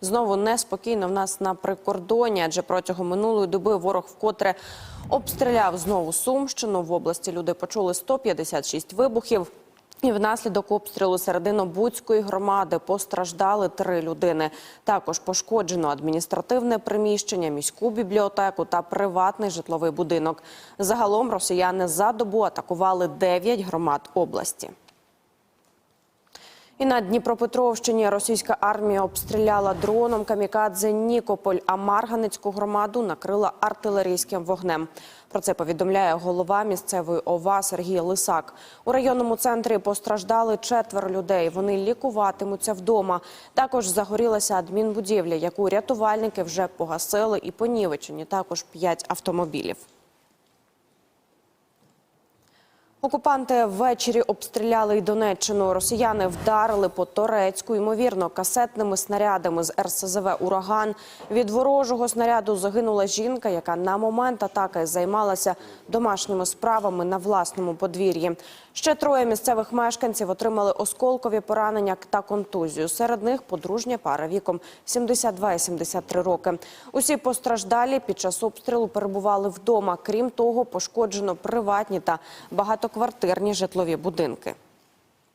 Знову неспокійно в нас на прикордоні, адже протягом минулої доби ворог вкотре обстріляв знову Сумщину. В області люди почули 156 вибухів. І внаслідок обстрілу середино-буцької громади постраждали три людини. Також пошкоджено адміністративне приміщення, міську бібліотеку та приватний житловий будинок. Загалом росіяни за добу атакували 9 громад області. І на Дніпропетровщині російська армія обстріляла дроном камікадзе Нікополь, а Марганецьку громаду накрила артилерійським вогнем. Про це повідомляє голова місцевої ОВА Сергій Лисак. У районному центрі постраждали четверо людей. Вони лікуватимуться вдома. Також загорілася адмінбудівля, яку рятувальники вже погасили і понівечені. Також п'ять автомобілів. Окупанти ввечері обстріляли й Донеччину. Росіяни вдарили по Торецьку, ймовірно, касетними снарядами з РСЗВ Ураган. Від ворожого снаряду загинула жінка, яка на момент атаки займалася домашніми справами на власному подвір'ї. Ще троє місцевих мешканців отримали осколкові поранення та контузію. Серед них подружня пара віком 72 і 73 роки. Усі постраждалі під час обстрілу перебували вдома. Крім того, пошкоджено приватні та багатоквартирні житлові будинки.